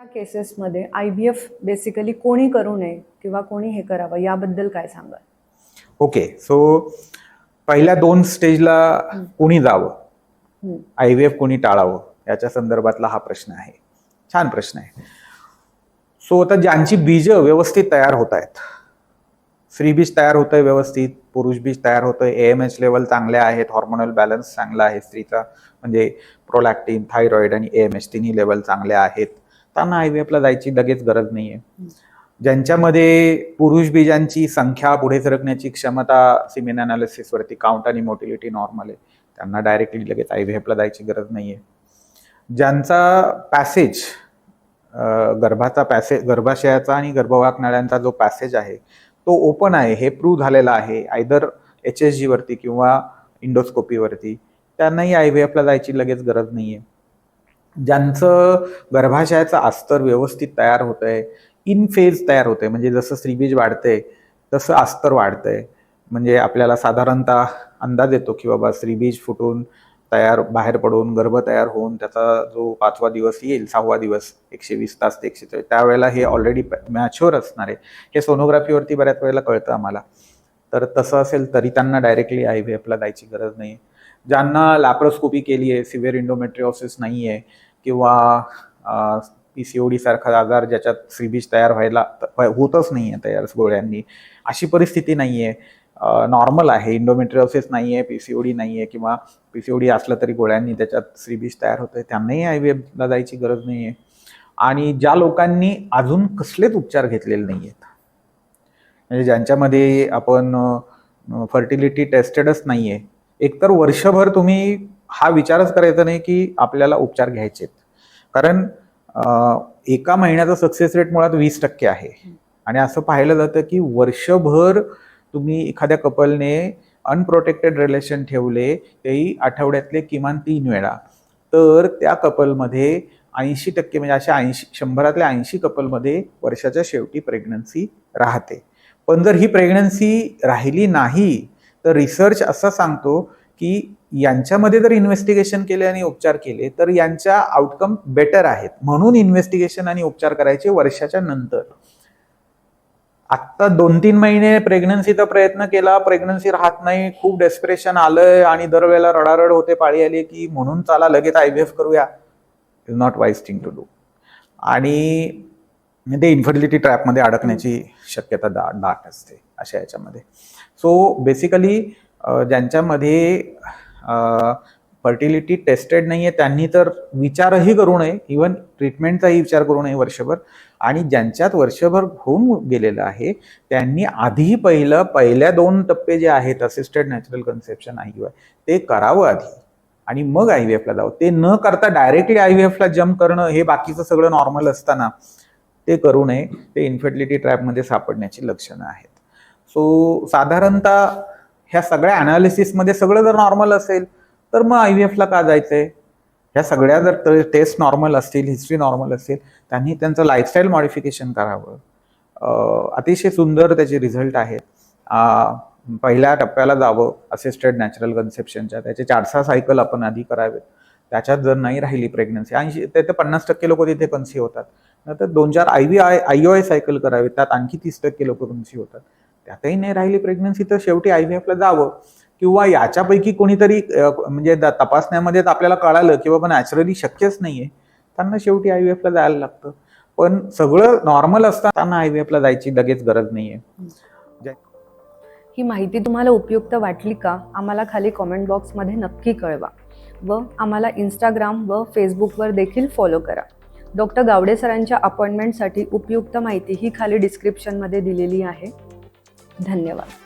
या केसेसमध्ये I V F basically कोणी करू नये किंवा कोणी हे करावं याबद्दल काय सांगाल? ओके सो पहिल्या दोन स्टेजला कोणी जावं. आय व्ही एफ कोणी टाळावं? याच्या संदर्भातला हा प्रश्न आहे. छान प्रश्न आहे. सो आता ज्यांची बीज व्यवस्थित तयार होत आहेत स्त्री बीज तयार होतंय व्यवस्थित पुरुष बीज तयार होतंय ए एम एच लेवल चांगले आहेत हॉर्मोनल बॅलन्स चांगला आहे स्त्रीचा म्हणजे प्रोलॅक्टिन थायरॉइड आणि ए एम एच तिन्ही लेवल चांगले आहेत. त्यांना आय व्ही एफला जायची लगेच गरज नाही आहे ज्यांच्यामध्ये पुरुष बीजांची संख्या पुढे सरकण्याची क्षमता सिमेन अनालिसिसवरती काउंट आणि मोटिलिटी नॉर्मल आहे त्यांना डायरेक्टली लगेच आय व्ही एफला जायची गरज नाही आहे ज्यांचा पॅसेज गर्भाचा पॅसेज गर्भाशयाचा आणि गर्भवाहक नळ्यांचा जो पॅसेज आहे तो ओपन आहे हे प्रूव्ह झालेला आहे आयदर एच एस जीवरती किंवा इंडोस्कोपीवरती त्यांनाही आय व्ही एफला जायची लगेच गरज नाही आहे ज्यांचं गर्भाशयाचं अस्तर व्यवस्थित तयार होत आहे इन फेज तयार होते म्हणजे जसं स्त्रीबीज वाढते तसं अस्तर वाढतंय. म्हणजे आपल्याला साधारणतः अंदाज येतो की बाबा स्त्रीबीज फुटून तयार बाहेर पडून गर्भ तयार होऊन त्याचा जो पाचवा दिवस येईल सहावा दिवस एकशे वीस तास ते एकशे चोवीस त्यावेळेला हे ऑलरेडी मॅच्युअर असणार आहे. हे सोनोग्राफीवरती बऱ्याच वेळेला कळतं आम्हाला. तर तसं असेल तरी त्यांना डायरेक्टली आय व्ही एफला जायची गरज नाही ज्यांना लॅप्रोस्कोपी केली आहे सिव्हिअर इंडोमेट्रिओसिस नाही आहे किंवा पी सी ओ डी सारखा आजार ज्याच्यात सीबीज तयार व्हायला होतच नाही आहे तयार गोळ्यांनी. अशी परिस्थिती नाही आहे नॉर्मल आहे. इंडोमेट्रिओसिस नाही आहे पी सी ओ डी नाही आहे किंवा पी सी ओ डी असलं तरी गोळ्यांनी त्याच्यात सीबीज तयार होतं त्यांनाही आय व्ही एफला जायची गरज नाही आहे आणि ज्या लोकांनी अजून कसलेच उपचार घेतलेले नाही आहेत म्हणजे ज्यांच्यामध्ये आपण फर्टिलिटी टेस्टेडच नाही आहे एकतर वर्षभर तुम्ही हा विचारच करायचा नाही की आपल्याला उपचार घ्यायचे आहेत. कारण एका महिन्याचा सक्सेस रेट मुळात वीस टक्के आहे. आणि असं पाहिलं जातं की वर्षभर तुम्ही एखाद्या कपलने अनप्रोटेक्टेड रिलेशन ठेवले तेही आठवड्यातले किमान तीन वेळा. तर त्या कपलमध्ये ऐंशी टक्के म्हणजे अशा ऐंशी शंभरातल्या ऐंशी कपलमध्ये वर्षाच्या शेवटी प्रेग्नन्सी राहते. पण जर ही प्रेग्नन्सी राहिली नाही तर रिसर्च असा सांगतो की यांच्यामध्ये जर इन्व्हेस्टिगेशन केले आणि उपचार केले तर यांच्या आउटकम बेटर आहेत. म्हणून इन्व्हेस्टिगेशन आणि उपचार करायचे वर्षाच्या नंतर. आत्ता दोन तीन महिने प्रेग्नन्सीचा प्रयत्न केला प्रेग्नन्सी राहत नाही खूप डेस्परेशन आलंय आणि दरवेळेला रडारड होते पाळी आली की म्हणून चला लगेच आय व्ही एफ करूया. Is not wise thing to do आणि ते इन्फर्टिलिटी ट्रॅपमध्ये अडकण्याची शक्यता दा दाट असते अशा याच्यामध्ये. सो बेसिकली ज्यांच्यामध्ये फर्टिलिटी टेस्टेड नाही आहे त्यांनी तर विचारही करू नये. इवन ट्रीटमेंटचाही विचार करू नये वर्षभर. आणि ज्यांच्यात वर्षभर होऊन गेलेलं आहे त्यांनी आधी पहिलं पहिल्या दोन टप्पे जे आहेत असिस्टेड नॅचरल कन्सेप्शन आय ते करावं आधी. आणि मग आय व्ही एफला जावं. ते न करता डायरेक्टली आय व्ही एफला जम्प करणं हे बाकीचं सगळं नॉर्मल असताना ते करू नये. ते इन्फर्टिलिटी ट्रॅपमध्ये सापडण्याची लक्षणं आहेत. सो साधारणतः ह्या सगळ्या अनालिसिसमध्ये सगळं जर नॉर्मल असेल तर मग आय व्ही एफला का जायचं आहे ह्या सगळ्या जर टेस्ट नॉर्मल असतील हिस्ट्री नॉर्मल असेल त्यांनी त्यांचं लाईफस्टाईल मॉडिफिकेशन करावं. अतिशय सुंदर त्याचे रिझल्ट आहेत पहिल्या टप्प्याला जावं असिस्टेड नॅचरल कन्सेप्शनच्या त्याचे चार सहा सायकल आपण आधी करावेत. त्याच्यात जर नाही राहिली प्रेग्नन्सी ऐंशी ते तर पन्नास टक्के लोक तिथे कन्सी होतात. नंतर दोन चार I V I I O I cycle करावेत त्यात आणखी तीस टक्के लोक कन्सी होतात. त्यातही नाही राहिली प्रेग्नन्सी तर शेवटी आय व्ही एफला जावं. किंवा याच्यापैकी कोणीतरी म्हणजे द- तपासण्यामध्ये तर आपल्याला कळालं की बाबा नॅचरली शक्यच नाहीये. त्यांना शेवटी आय व्ही एफला जायला लागतं. पण सगळं नॉर्मल असताना आय व्ही एफला जायची लगेच गरज नाहीये. ही माहिती तुम्हाला उपयुक्त वाटली का? आम्हाला खाली कॉमेंट बॉक्समध्ये नक्की कळवा. व आम्हाला इंस्टाग्राम व फेसबुकवर देखील फॉलो करा. डॉक्टर गावडे सरांच्या अपॉइंटमेंटसाठी उपयुक्त माहिती ही खाली डिस्क्रिप्शनमध्ये दिलेली आहे. धन्यवाद.